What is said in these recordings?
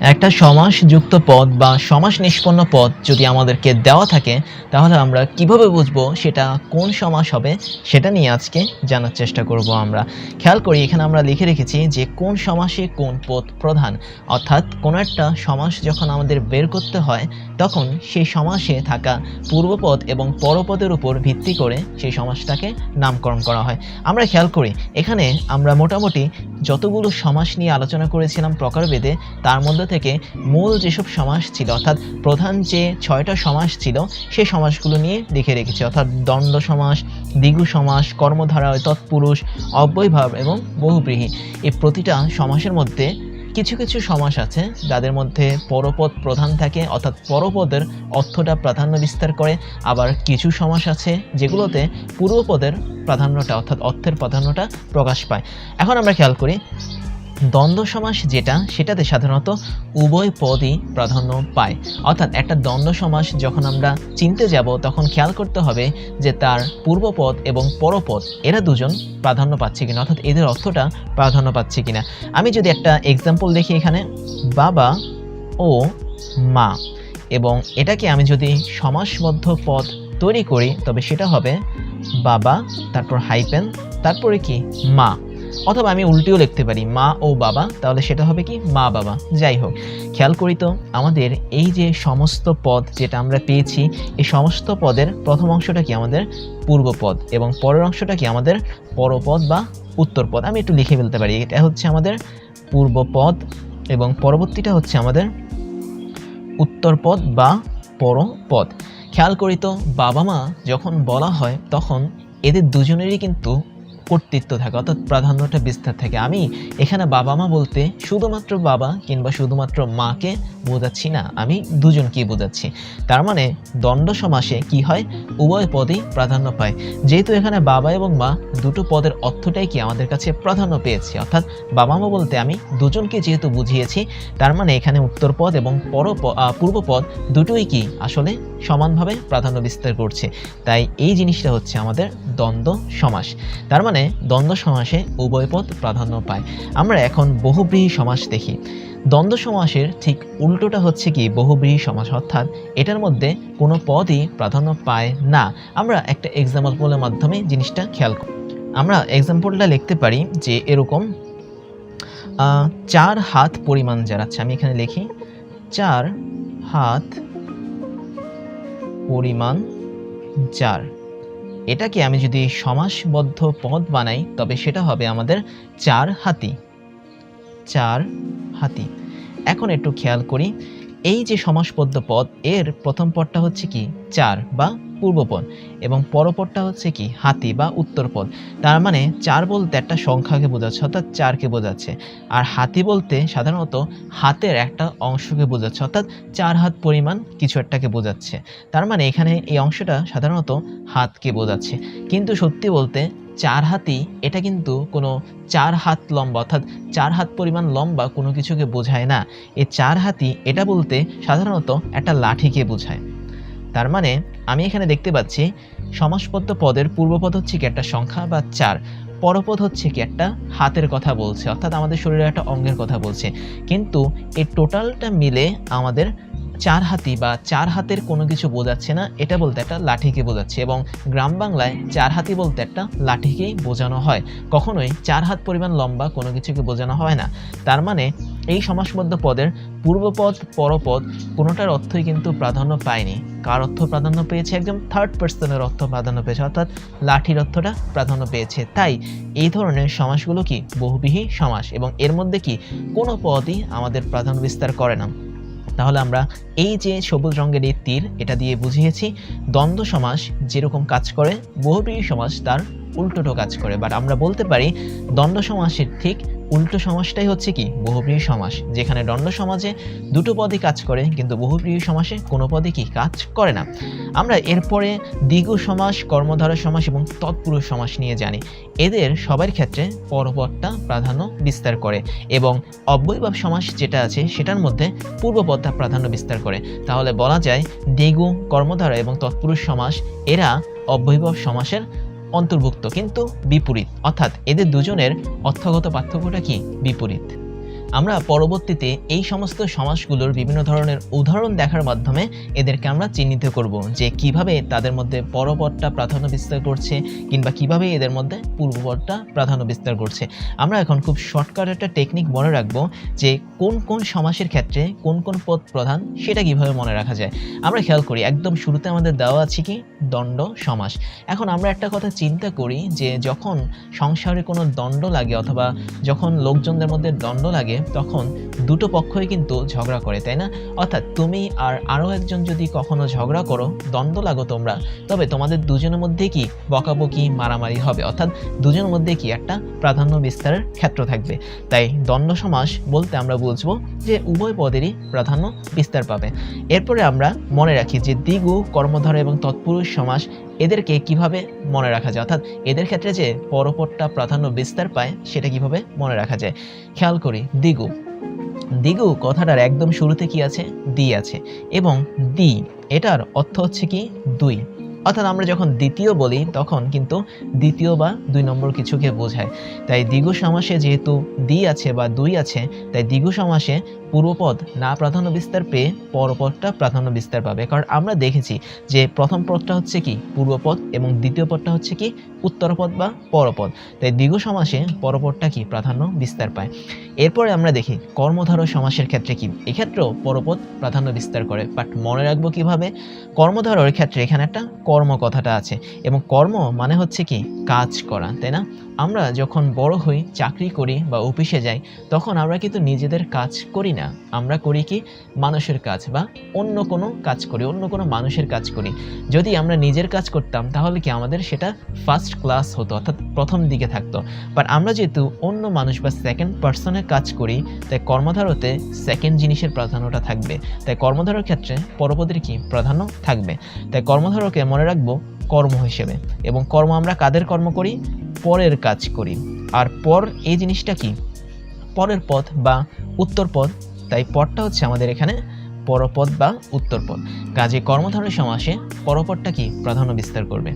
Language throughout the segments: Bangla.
একটা সমাসযুক্ত পদ বা সমাস নিষ্পন্ন পদ যদি আমাদেরকে দেওয়া থাকে, তাহলে আমরা কীভাবে বুঝব সেটা কোন সমাস হবে সেটা নিয়ে আজকে জানার চেষ্টা করব আমরা। খেয়াল করি, এখানে আমরা লিখে রেখেছি যে কোন সমাসে কোন পদ প্রধান। অর্থাৎ কোনো একটা সমাস যখন আমাদের বের করতে হয়, তখন সেই সমাসে থাকা পূর্বপদ এবং পরপদের উপর ভিত্তি করে সেই সমাসটাকে নামকরণ করা হয়। আমরা খেয়াল করি, এখানে আমরা মোটামুটি যতগুলো সমাস নিয়ে আলোচনা করেছিলাম প্রকারভেদে, তার মধ্যে থেকে মূল যেসব সমাস ছিল, অর্থাৎ প্রধান যে ছয়টা সমাস ছিল, সে সমাসগুলো নিয়ে লিখে রেখেছি। অর্থাৎ দ্বন্দ্ব সমাস দ্বিগু সমাস, কর্মধারা, তৎপুরুষ, অব্যয়ভাব এবং বহুব্রীহি। এই প্রতিটা সমাসের মধ্যে কিছু কিছু সমাস আছে, যাদের মধ্যে পরপদ প্রধান থাকে, অর্থাৎ পরপদের অর্থটা প্রাধান্য বিস্তার করে। আবার কিছু সমাস আছে, যেগুলোতে পূর্বপদের প্রাধান্যটা, অর্থাৎ অর্থের প্রাধান্যটা প্রকাশ পায়। এখন আমরা খেয়াল করি দ্বন্দ্ব সমাস যেটা, সেটাতে সাধারণত উভয় পদই প্রাধান্য পায়। অর্থাৎ একটা দ্বন্দ্ব সমাস যখন আমরা চিনতে যাব, তখন খেয়াল করতে হবে যে তার পূর্বপদ এবং পরপদ, এরা দুজন প্রাধান্য পাচ্ছে কিনা, অর্থাৎ এদের অর্থটা প্রাধান্য পাচ্ছে কিনা। আমি যদি একটা এক্সাম্পল দেখি এখানে, বাবা ও মা। এবং এটাকে আমি যদি সমাসবদ্ধ পদ তৈরি করি, তবে সেটা হবে বাবা, তারপর হাইপেন তারপরে কি? মা। অথবা আমি উল্টিও লিখতে পারি, মা ও বাবা, তাহলে সেটা হবে কি? মা, বাবা। যাই হোক, খেয়াল করি তো, আমাদের এই যে সমস্ত পদ যেটা আমরা পেয়েছি, এই সমস্ত পদের প্রথম অংশটা কি আমাদের? পূর্বপদ এবং পরের অংশটা কি আমাদের? পরপদ বা উত্তরপদ আমি একটু লিখে ফেলতে পারি, এটা হচ্ছে আমাদের পূর্বপদ এবং পরবর্তীটা হচ্ছে আমাদের উত্তরপদ বা পরপদ। খেয়াল করি তো বাবা মা যখন বলা হয়, তখন এদের দুজনেরই কিন্তু কর্তৃত্ব থাকে, অর্থাৎ প্রাধান্যটা বিস্তার থাকে। আমি এখানে বাবা মা বলতে শুধুমাত্র বাবা কিংবা শুধুমাত্র মাকে বোঝাচ্ছি না, আমি দুজনকেই বোঝাচ্ছি। তার মানে দণ্ড সমাসে কি হয়? উভয় পদেই প্রাধান্য পায়। যেহেতু এখানে বাবা এবং মা দুটো পদের অর্থটাই কি আমাদের কাছে প্রাধান্য পেয়েছে, অর্থাৎ বাবা মা বলতে আমি দুজনকে যেহেতু বুঝিয়েছি, তার মানে এখানে উত্তর পদ এবং পর পূর্বপদ দুটোই কি আসলে সমানভাবে প্রাধান্য বিস্তার করছে। তাই এই জিনিসটা হচ্ছে আমাদের দ্বন্দ্ব সমাস। তার মানে দ্বন্দ্ব সমাসে উভয় পদ প্রাধান্য পায়। আমরা এখন বহুব্রীহি সমাস দেখি। দ্বন্দ্ব সমাসের ঠিক উল্টোটা হচ্ছে কি বহুব্রীহি সমাস? অর্থাৎ এটার মধ্যে কোনো পদই প্রাধান্য পায় না। আমরা একটা এক্সাম্পলের মাধ্যমে জিনিসটা খেয়াল করি। আমরা এক্সাম্পলটা লিখতে পারি যে এরকম চার হাত পরিমাণ যার আছে, আমি এখানে লিখি, চার হাত পরিমাণ যার। এটাকে আমি যদি সমাসবদ্ধ পদ বানাই, তবে সেটা হবে আমাদের চার হাতি। চার হাতি। এখন একটু খেয়াল করি, এই যে সমাসবদ্ধ পদ, এর প্রথম পদটা হচ্ছে কি? চার বা পূর্বপদ এবং পরপদটা হচ্ছে কি, হাতি বা উত্তরপদ। তার মানে চার বলতে একটা সংখ্যাকে বোঝাচ্ছে অর্থাৎ চারকে বোঝাচ্ছে। আর হাতি বলতে সাধারণত হাতের একটা অংশকে বোঝাচ্ছে অর্থাৎ চার হাত পরিমাণ কিছু একটাকে বোঝাচ্ছে। তার মানে এখানে এই অংশটা সাধারণত হাতকে বোঝাচ্ছে। কিন্তু সত্যি বলতে চার হাতি, এটা কিন্তু কোনো চার হাত লম্বা অর্থাৎ চার হাত পরিমাণ লম্বা কোনো কিছুকে বোঝায় না। এ চার হাতি, এটা বলতে সাধারণত একটা লাঠিকে বোঝায়। তার মানে আমি এখানে দেখতে পাচ্ছি সমাসপদ্য পদের পূর্বপদ হচ্ছে কি একটা সংখ্যা বা চার, পরপদ হচ্ছে কি একটা হাতের কথা বলছে, অর্থাৎ আমাদের শরীরের একটা অঙ্গের কথা বলছে। কিন্তু এই টোটালটা মিলে আমাদের চার হাতি বা চার হাতের কোনো কিছু বোঝাচ্ছে না, এটা বলতে একটা লাঠিকে বোঝাচ্ছে এবং গ্রাম বাংলায় চার হাতি বলতে একটা লাঠিকেই বোঝানো হয়। কখনোই চার হাত পরিমাণ লম্বা কোনো কিছুকে বোঝানো হয় না। তার মানে এই সমাসবদ্ধ পদের পূর্বপদ, পরপদ কোনোটার অর্থই কিন্তু প্রাধান্য পায়নি। কার অর্থ প্রাধান্য পেয়েছে? একদম থার্ড পার্সনের অর্থ প্রাধান্য পেয়েছে, অর্থাৎ লাঠির অর্থটা প্রাধান্য পেয়েছে। তাই এই ধরনের সমাসগুলো কি বহুবিহী সমাস এবং এর মধ্যে কি কোনো পদই আমাদের প্রাধান্য বিস্তার করে না? তাহলে আমরা এই যে সবুজ রঙের এই তীর, এটা দিয়ে বুঝিয়েছি দ্বন্দ্ব সমাস যেরকম কাজ করে বহুব্রীহি সমাজ তার উল্টোটো কাজ করে। বাট আমরা বলতে পারি দ্বন্দ্ব সমাসের ঠিক উল্টো সমাসটাই হচ্ছে কি? বহুব্রীহি সমাস, যেখানে দ্বন্দ্ব সমাজে দুটো পদে কাজ করে, কিন্তু বহুব্রীহি সমাসে কোনো পদে কি কাজ করে না। আমরা এরপরে দ্বিগু সমাস, কর্মধারা সমাস এবং তৎপুরুষ সমাস নিয়ে জানি। এদের সবার ক্ষেত্রে পরপদটা প্রাধান্য বিস্তার করে এবং অব্যয়ভাব সমাস যেটা আছে, সেটার মধ্যে পূর্বপদটা প্রাধান্য বিস্তার করে। তাহলে বলা যায় দ্বিগু, কর্মধারা এবং তৎপুরুষ সমাস, এরা অব্যয়ভাব সমাসের অন্তর্ভুক্ত কিন্তু বিপরীত। অর্থাৎ এদের দুজনের অর্থগত পার্থক্যটা কি? বিপরীত। আমরা পরবর্তীতে এই সমস্ত সমাজগুলোর বিভিন্ন ধরনের উদাহরণ দেখার মাধ্যমে এদেরকে আমরা চিহ্নিত করব যে কীভাবে তাদের মধ্যে পরপদটা প্রাধান্য বিস্তার করছে কিংবা কীভাবে এদের মধ্যে পূর্বপদটা প্রাধান্য বিস্তার করছে। আমরা এখন খুব শর্টকাট একটা টেকনিক মনে রাখব যে কোন কোন সমাসের ক্ষেত্রে কোন কোন পদ প্রধান সেটা কীভাবে মনে রাখা যায়। আমরা খেয়াল করি, একদম শুরুতে আমাদের দেওয়া আছে কি? দণ্ড সমাস। এখন আমরা একটা কথা চিন্তা করি যে যখন সংসারে কোনো দণ্ড লাগে অথবা যখন লোকজনদের মধ্যে দণ্ড লাগে তখন দুটো পক্ষই কিন্তু ঝগড়া করে, তাই না? অর্থাৎ তুমি আর আরও একজন যদি কখনো ঝগড়া করো, দ্বন্দ্ব লাগো তোমরা। তবে তোমাদের দুজনের মধ্যে কি বকাবকি, মারামারি হবে? অর্থাৎ দুজনের মধ্যে কি একটা প্রাধান্য বিস্তারের ক্ষেত্র থাকবে। তাই দ্বন্দ্ব সমাস বলতে আমরা বুঝব যে উভয় পদেরই প্রাধান্য বিস্তার পাবে। এরপরে আমরা মনে রাখি যে দ্বিগু, কর্মধারা এবং তৎপুরুষ সমাস এদেরকে কীভাবে মনে রাখা যায়? অর্থাৎ এদের ক্ষেত্রে যে পরপরটা প্রাধান্য বিস্তার পায়, সেটা কীভাবে মনে রাখা যায়? খেয়াল করি, দিগু। দিগু কথাটার একদম শুরুতে কি আছে? দি আছে। এবং দি, এটার অর্থ হচ্ছে কি? দুই। অর্থাৎ আমরা যখন দ্বিতীয় বলি, তখন কিন্তু দ্বিতীয় বা দুই নম্বর কিছুকে বোঝায়। তাই দ্বিগু সমাসে যেহেতু দি আছে বা দুই আছে, তাই দ্বিগু সমাসে পূর্বপদ না প্রাধান্য বিস্তার পেয়ে পরপদটা প্রাধান্য বিস্তার পাবে। কারণ আমরা দেখেছি যে প্রথম পদটা হচ্ছে কি? পূর্বপদ এবং দ্বিতীয় পদটা হচ্ছে কি? উত্তরপদ বা পরপদ। তাই দ্বিগু সমাসে পরপদটা কি? প্রাধান্য বিস্তার পায়। এরপরে আমরা দেখি কর্মধারয় সমাসের ক্ষেত্রে কি? এক্ষেত্রেও পরপদ প্রাধান্য বিস্তার করে। বাট মনে রাখব কীভাবে? কর্মধারয়ের ক্ষেত্রে এখানে একটা কর্ম কথাটা আছে। এবং কর্ম মানে হচ্ছে কি? কাজ করা, তাই না? আমরা যখন বড় হই, চাকরি করি বা অফিসে যাই, তখন আমরা কিন্তু নিজেদের কাজ করি না। আমরা করি কি? মানুষের কাজ বা অন্য কোনো কাজ করি, অন্য কোনো মানুষের কাজ করি। যদি আমরা নিজের কাজ করতাম, তাহলে কি আমাদের সেটা ফার্স্ট ক্লাস হতো, অর্থাৎ প্রথম দিকে থাকতো। বাট আমরা যেহেতু অন্য মানুষ বা সেকেন্ড পার্সনের কাজ করি, তাই কর্মধারতে সেকেন্ড জিনিসের প্রাধান্যটা থাকবে। তাই কর্মধারর ক্ষেত্রে পরপদের কি? প্রাধান্য থাকবে। তাই কর্মধারকে মনে রাখব কর্ম হিসেবে। এবং কর্ম আমরা কাদের কর্ম করি? পরের কাজ করি। আর পর এই জিনিসটা কি? পরের পথ বা উত্তর পথ, তাই পথটা হচ্ছে আমাদের এখানে পরপদ বা উত্তরপদ কাজে কর্মধারয় সমাসে পরপদটা কি প্রাধান্য বিস্তার করবে?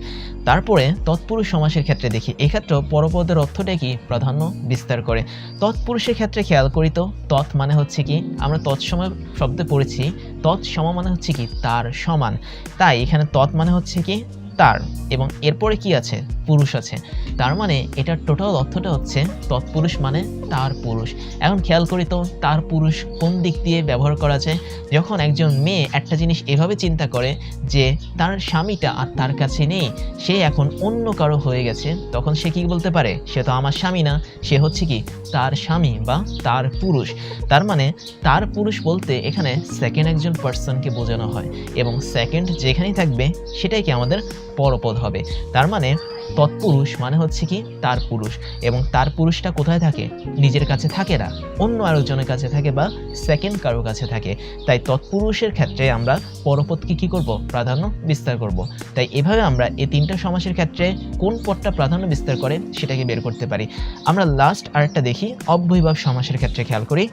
তারপরে তৎপুরুষ সমাসের ক্ষেত্রে দেখি, এক্ষেত্রেও পরপদের অর্থটা কি প্রাধান্য বিস্তার করে? তৎপুরুষের ক্ষেত্রে খেয়াল করি তো, তৎ মানে হচ্ছে কি, আমরা তৎসময় শব্দে পড়েছি, তৎ সম মানে হচ্ছে কি তার সমান। তাই এখানে তৎ মানে হচ্ছে কি তার, এবং এরপরে কি আছে? পুরুষ আছে। তার মানে এটার টোটাল অর্থটা হচ্ছে তৎপুরুষ মানে তার পুরুষ। এখন খেয়াল করি তো, তার পুরুষ কোন দিক দিয়ে ব্যবহার করা যায়? যখন একজন মেয়ে একটা জিনিস এভাবে চিন্তা করে যে, তার স্বামীটা আর তার কাছে নেই, সে এখন অন্য কারও হয়ে গেছে, তখন সে কি বলতে পারে? সে তো আমার স্বামী না। সে হচ্ছে কি? তার স্বামী বা তার পুরুষ। তার মানে তার পুরুষ বলতে এখানে সেকেন্ড একজন পার্সনকে বোঝানো হয় এবং সেকেন্ড যেখানেই থাকবে, সেটাই কি আমাদের পরপদ হবে। তার মানে তৎপুরুষ মানে হচ্ছে কি তার পুরুষ। এবং তার পুরুষটা কোথায় থাকে? নিজের কাছে থাকে না। অন্য আরেকজনের কাছে থাকে বা সেকেন্ড কারও কাছে থাকে। তাই তৎপুরুষের ক্ষেত্রে আমরা পরপদকে কি করব? প্রাধান্য বিস্তার করব। তাই এভাবে আমরা এই তিনটা সমাসের ক্ষেত্রে কোন পদটা প্রাধান্য বিস্তার করে সেটাকে বের করতে পারি। আমরা লাস্ট আরেকটা দেখি, অব্যয়ভাব সমাসের ক্ষেত্রে খেয়াল করি।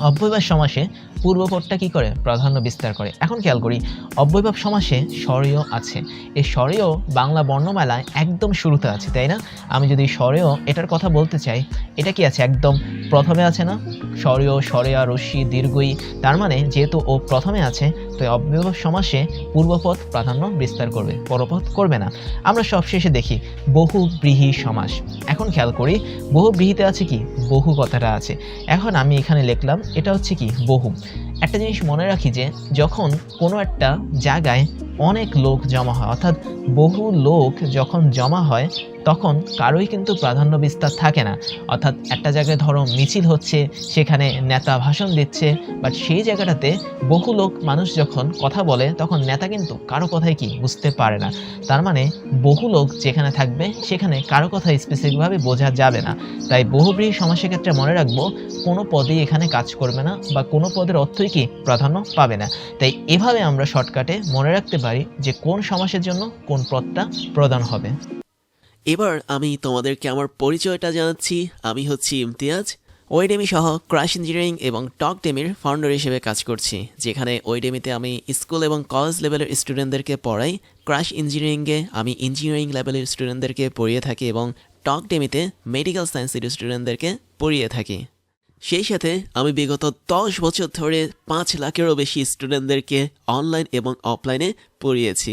অব্যয়ভাব সমাসে পূর্বপদটা কি করে? প্রাধান্য বিস্তার করে। এখন খেয়াল করি, অব্যয়ভাব সমাসে স্বরীয় আছে। এই স্বরীয় বাংলা বর্ণমালায় একদম শুরুতে আছে, তাই না? আমি যদি স্বরীয় এটার কথা বলতে চাই, এটা কি আছে? একদম প্রথমে আছে না? স্বরীয় স্বরেয়া রশ্মি দীর্ঘই। তার মানে যেহেতু ও প্রথমে আছে, তো অব্যয়ভাব সমাসে পূর্বপদ প্রাধান্য বিস্তার করবে, পরপদ করবে না। আমরা সবশেষে দেখি বহু ব্রীহি সমাস। এখন খেয়াল করি বহু ব্রীহিতে আছে কি? বহু কথাটা আছে। এখন আমি এখানে লিখলাম এটা হচ্ছে কি, বহু। একটা জিনিস মনে রাখি যে, যখন কোনো একটা জায়গায় অনেক লোক জমা হয়, অর্থাৎ বহু লোক যখন জমা হয় তখন কারোই কিন্তু প্রাধান্য বিস্তার থাকে না। অর্থাৎ একটা জায়গায় ধরো মিছিল হচ্ছে, সেখানে নেতা ভাষণ দিচ্ছে বাট সেই জায়গাটাতে বহু লোক, মানুষ যখন কথা বলে, তখন নেতা কিন্তু কারও কথাই কি বুঝতে পারে না। তার মানে বহু লোক যেখানে থাকবে, সেখানে কারও কথা স্পেসিফিকভাবে বোঝা যাবে না। তাই বহুব্রীহি সমাসের ক্ষেত্রে মনে রাখব, কোনো পদেই এখানে কাজ করবে না বা কোনো পদের অর্থই কি প্রাধান্য পাবে না। তাই এভাবে আমরা শর্টকাটে মনে রাখতে পারি যে কোন সমাসের জন্য কোন পদটা প্রদান হবে। এবার আমি তোমাদেরকে আমার পরিচয়টা জানাচ্ছি। আমি হচ্ছি ইমতিয়াজ। ওয়েডেমি সহ ক্রাশ ইঞ্জিনিয়ারিং এবং টক ডেমির ফাউন্ডার হিসেবে কাজ করছি, যেখানে ওয়েডেমিতে আমি স্কুল এবং কলেজ লেভেলের স্টুডেন্টদেরকে পড়াই। ক্রাশ ইঞ্জিনিয়ারিংয়ে আমি ইঞ্জিনিয়ারিং লেভেলের স্টুডেন্টদেরকে পড়িয়ে থাকি এবং টক ডেমিতে মেডিকেল সায়েন্সের স্টুডেন্টদেরকে পড়িয়ে থাকি। সেই সাথে আমি বিগত দশ বছর ধরে পাঁচ লাখেরও বেশি স্টুডেন্টদেরকে অনলাইন এবং অফলাইনে পড়িয়েছি।